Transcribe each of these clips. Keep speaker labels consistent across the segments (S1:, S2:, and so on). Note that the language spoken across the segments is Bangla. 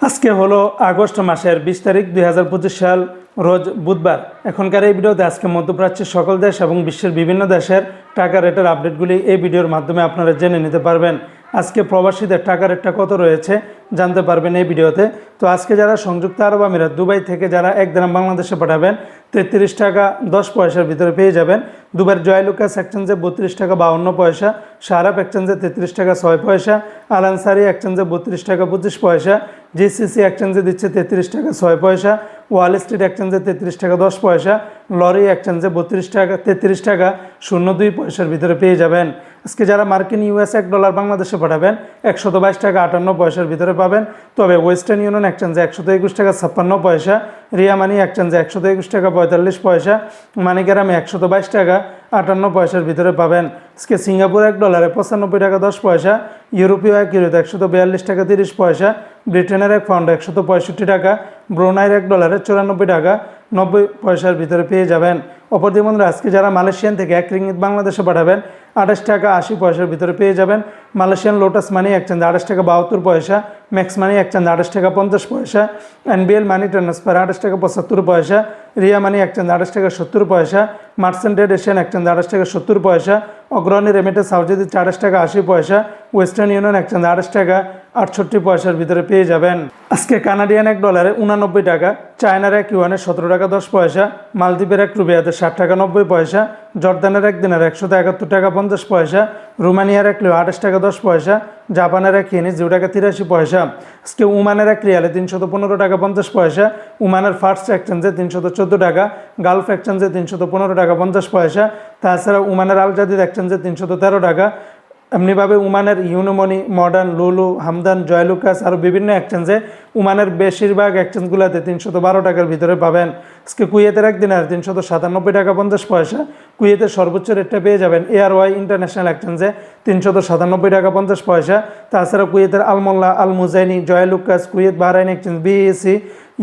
S1: আজকে হলো আগস্ট মাসের বিশ তারিখ দুই হাজার পঁচিশ সাল, রোজ বুধবার। এখনকার এই ভিডিওতে আজকে মধ্যপ্রাচ্যের সকল দেশ এবং বিশ্বের বিভিন্ন দেশের টাকা রেটের আপডেটগুলি এই ভিডিওর মাধ্যমে আপনারা জেনে নিতে পারবেন। আজকে প্রবাসীদের টাকা রেটটা কত রয়েছে জানতে পারবেন এই ভিডিওতে। তো আজকে যারা সংযুক্ত আরব আমিরাত, দুবাই থেকে যারা এক গ্রাম বাংলাদেশে পাঠাবেন, তেত্রিশ টাকা দশ পয়সার ভিতরে পেয়ে যাবেন। দুবার জয়লুকাস এক্সচেঞ্জে বত্রিশ টাকা বাউন্ন পয়সা সারাপ এক্সচেঞ্জে তেত্রিশ টাকা ছয় পয়সা আলানসারি এক্সচেঞ্জে বত্রিশ টাকা পঁচিশ পয়সা জিসিসি এক্সচেঞ্জে দিচ্ছে তেত্রিশ টাকা ছয় পয়সা ওয়াল স্ট্রিট এক্সচেঞ্জে তেত্রিশ টাকা দশ পয়সা লরি এক্সচেঞ্জে বত্রিশ টাকা, তেত্রিশ টাকা শূন্য দুই পয়সার ভিতরে পেয়ে যাবেন। আজকে যারা মার্কিন ইউএস এক ডলার বাংলাদেশে পাঠাবেন, একশত বাইশ টাকা আটান্ন পয়সার ভিতরে পাবেন। তবে ওয়েস্টার্ন ইউনিয়ন এক্সচেঞ্জে একশত একুশ টাকা ছাপ্পান্ন পয়সা রিয়া মানি এক্সচেঞ্জে একশত একুশ টাকা পঁয়তাল্লিশ পয়সা মানিগ্রামে একশত বাইশ টাকা আটান্ন পয়সার ভিতরে পাবেন। আজকে সিঙ্গাপুর এক ডলারে পঁচানব্বই টাকা দশ পয়সা, ইউরোপীয় এক ইউরোতে একশত বিয়াল্লিশ টাকা তিরিশ পয়সা, ব্রিটেনের এক পাউন্ড একশত পঁয়ষট্টি টাকা, ব্রোনাইয়ের এক ডলারে চুরানব্বই টাকা নব্বই পয়সার ভিতরে পেয়ে যাবেন। অপরদিকে বন্ধুরা, আজকে যারা মালয়েশিয়ান থেকে এক রিঙ্গিত বাংলাদেশে পাঠাবেন, আঠাশ টাকা আশি পয়সার ভিতরে পেয়ে যাবেন। মালয়েশিয়ান লোটাস মানি এক একচেঞ্জ আঠাশ টাকা বাহাত্তর পয়সা ম্যাক্স মানি এক একচেঞ্জ আঠাশ টাকা পঞ্চাশ পয়সা এনবিএল মানি ট্রান্সফার আঠাশ টাকা পঁচাত্তর পয়সা রিয়া মানি এক একচেঞ্জ আঠাশ টাকা সত্তর পয়সা মার্সেন্টেড এশিয়ান একচেঞ্জ আঠাশ টাকা সত্তর পয়সা, অগ্রণী রেমিটেন্স হাউজে দিচ্ছে আঠাশ টাকা আশি পয়সা ওয়েস্টার্ন ইউনিয়ন এক একচেঞ্জ আঠাশ টাকা আটষট্টি পয়সার ভিতরে পেয়ে যাবেন। আজকে কানাডিয়ান এক ডলারে উনানব্বই টাকা, চায়নার এক ইউয়ানে সতেরো টাকা দশ পয়সা, মালদ্বীপের এক রুবিয়াতে ষাট টাকা নব্বই পয়সা, জর্দানের এক দিনের একশো একাত্তর টাকা পঞ্চাশ পয়সা, রোমানিয়ার এক লিও আঠাশ টাকা দশ পয়সা, জাপানের এক ইয়েনি জিরো টাকা তিরাশি পয়সা। আজকে উমানের এক রিয়ালে তিনশত পনেরো টাকা পঞ্চাশ পয়সা, উমানের ফার্স্ট এক্সচেঞ্জে তিনশত চোদ্দ টাকা, গালফ এক্সচেঞ্জে তিনশত পনেরো টাকা পঞ্চাশ পয়সা, তাছাড়া উমানের আল জাদিদ এক্সচেঞ্জে তিনশত তেরো টাকা এমনিভাবে উমানের ইউনোমনি মডার্ন লুলু, হামদান, জয়লুকাস আরও বিভিন্ন এক্সচেঞ্জে উমানের বেশিরভাগ এক্সচেঞ্জগুলোতে তিনশত বারো টাকার ভিতরে পাবেন। আজকে কুয়েতের একদিন আর তিনশত সাতানব্বই টাকা পঞ্চাশ পয়সা। কুয়েতের সর্বোচ্চ রেটটা পেয়ে যাবেন এয়ার ওয়াই ইন্টারন্যাশনাল এক্সচেঞ্জে তিনশত সাতানব্বই টাকা পঞ্চাশ পয়সা। তাছাড়া কুয়েতের Almulla Al Muzaini Joyalukkas, Kuwait Bahrain exchange BEC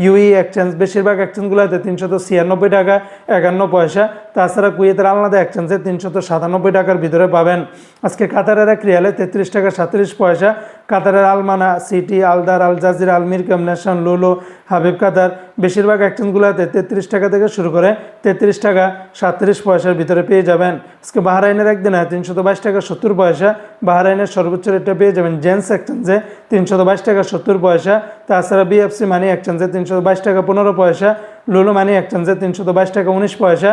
S1: UAE exchange বেশিরভাগ এক্সচেঞ্জগুলোতে তিনশত ছিয়ানব্বই টাকা, একান্ন পয়সা। তাছাড়া কুয়েতের আলনাদা এক্সচেঞ্জে তিনশত সাতানব্বই টাকার ভিতরে পাবেন। আজকে কাতারের এক রিয়ালে তেত্রিশ টাকা সাতত্রিশ পয়সা। কাতারের আলমানা, সিটি, আলদার, আল জাজির আলমির কম্বিনেশন লুলো, হাবিব কাতার বেশিরভাগ এক্সচেঞ্জগুলোতে তেত্রিশ টাকা থেকে শুরু করে তেত্রিশ টাকা সাতত্রিশ পয়সার ভিতরে পেয়ে যাবেন। আজকে বাহরাইনের একদিনে তিনশত বাইশ টাকা সত্তর পয়সা। বাহরাইনের সর্বোচ্চ রেটটা পেয়ে যাবেন জেন্টস এক্সচেঞ্জে তিনশত বাইশ টাকা সত্তর পয়সা। তাছাড়া বিএফসি মানি এক্সচেঞ্জে তিনশত বাইশ টাকা পনেরো পয়সা। লুলু মানি এক্সচেঞ্জে তিনশত বাইশ টাকা, উনিশ পয়সা,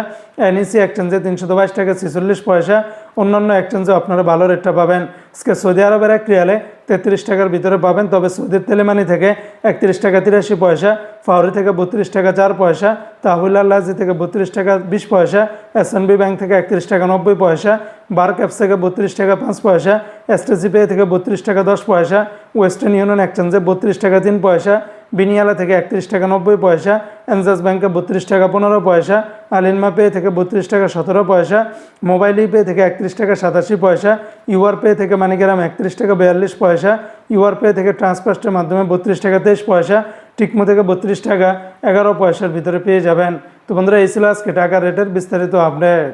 S1: এনইসি এক্সচেঞ্জে তিনশত বাইশ টাকা, ছেচল্লিশ পয়সা। অন্যান্য এক্সচেঞ্জে আপনারা ভালো রেটটা পাবেন। আজকে সৌদি আরবের এক রিয়ালে তেত্রিশ টাকার ভিতরে পাবেন, তবে সৌদির তেলেমানি থেকে একত্রিশ টাকা তিরাশি পয়সা ফাউরি থেকে বত্রিশ টাকা চার পয়সা, তাহুল আল্লাজি থেকে বত্রিশ টাকা বিশ পয়সা এসএনবি ব্যাংক থেকে একত্রিশ টাকা নব্বই পয়সা বার ক্যাপস থেকে বত্রিশ টাকা পাঁচ পয়সা এসটিসি পে থেকে বত্রিশ টাকা দশ পয়সা, ওয়েস্টার্ন ইউনিয়ন এক্সচেঞ্জে বত্রিশ টাকা তিন পয়সা, বিনিয়ালা থেকে একত্রিশ টাকা নব্বই পয়সা এনজাস ব্যাংকে বত্রিশ টাকা পনেরো পয়সা, আলিনমা পে থেকে বত্রিশ টাকা সতেরো পয়সা, মোবাইল পে থেকে একত্রিশ টাকা সাতাশি পয়সা, ইউআর পে থেকে মানিকেরাম একত্রিশ টাকা বিয়াল্লিশ পয়সা, ইউআর পে থেকে ট্রান্সফার্স্টের মাধ্যমে বত্রিশ টাকা তেইশ পয়সা, টিকমো থেকে বত্রিশ টাকা এগারো পয়সার ভিতরে পেয়ে যাবেন। তো বন্ধুরা, এই ছিল আজকে টাকা রেটের বিস্তারিত আপডেট।